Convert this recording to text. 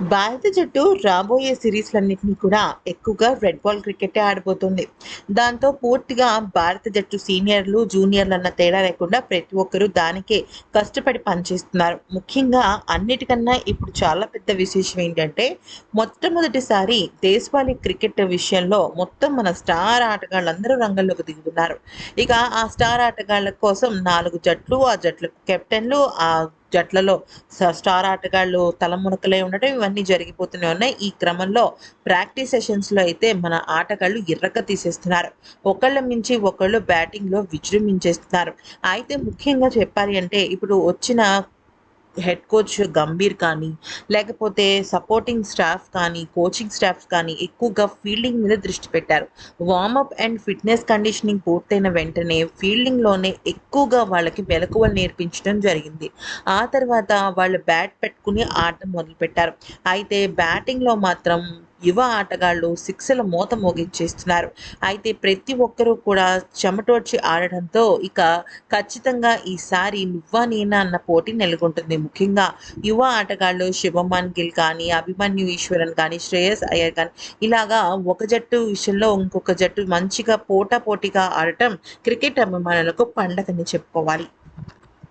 భారత జట్టు రాబోయే సిరీస్లన్నింటినీ కూడా ఎక్కువగా రెడ్ బాల్ క్రికెటే ఆడబోతుంది. దాంతో పూర్తిగా భారత జట్టు సీనియర్లు జూనియర్లు అన్న తేడా లేకుండా ప్రతి ఒక్కరూ దానికే కష్టపడి పనిచేస్తున్నారు. ముఖ్యంగా అన్నిటికన్నా ఇప్పుడు చాలా పెద్ద విశేషం ఏంటంటే మొట్టమొదటిసారి దేశవాళీ క్రికెట్ విషయంలో మొత్తం మన స్టార్ ఆటగాళ్ళందరూ రంగంలోకి దిగుతున్నారు. ఇక ఆ స్టార్ ఆటగాళ్ళ కోసం నాలుగు జట్లు ఆ జట్లకు కెప్టెన్లు ఆ జట్లలో స్టార్ ఆటగాళ్ళు తలమునకలే ఉండటం ఇవన్నీ జరిగిపోతూనే ఉన్నాయి. ఈ క్రమంలో ప్రాక్టీస్ సెషన్స్లో అయితే మన ఆటగాళ్ళు ఎర్రక తీసేస్తున్నారు. ఒకళ్ళ మించి ఒకళ్ళు బ్యాటింగ్లో విజృంభించేస్తున్నారు. అయితే ముఖ్యంగా చెప్పాలి అంటే ఇప్పుడు వచ్చిన హెడ్ కోచ్ గంభీర్ కానీ లేకపోతే సపోర్టింగ్ స్టాఫ్ కానీ కోచింగ్ స్టాఫ్ కానీ ఎక్కువగా ఫీల్డింగ్ మీద దృష్టి పెట్టారు. వార్మప్ అండ్ ఫిట్నెస్ కండిషనింగ్ పూర్తయిన వెంటనే ఫీల్డింగ్లోనే ఎక్కువగా వాళ్ళకి మెలకువలు నేర్పించడం జరిగింది. ఆ తర్వాత వాళ్ళు బ్యాట్ పెట్టుకుని ఆట మొదలుపెట్టారు. అయితే బ్యాటింగ్లో మాత్రం యువ ఆటగాళ్ళు సిక్స్ల మూత మోగించేస్తున్నారు. అయితే ప్రతి ఒక్కరూ కూడా చెమటోడ్చి ఆడడంతో ఇక ఖచ్చితంగా ఈసారి నువ్వా నేనా అన్న పోటీ నెలకొంటుంది ముఖ్యంగా. యువ ఆటగాళ్ళు శుభమాన్ గిల్ కానీ అభిమన్యు ఈశ్వరన్ కానీ శ్రేయస్ అయ్యర్ కానీ ఇలాగా ఒక జట్టు విషయంలో ఇంకొక జట్టు మంచిగా పోటా పోటీగా ఆడటం క్రికెట్ అభిమానులకు పండగని చెప్పుకోవాలి.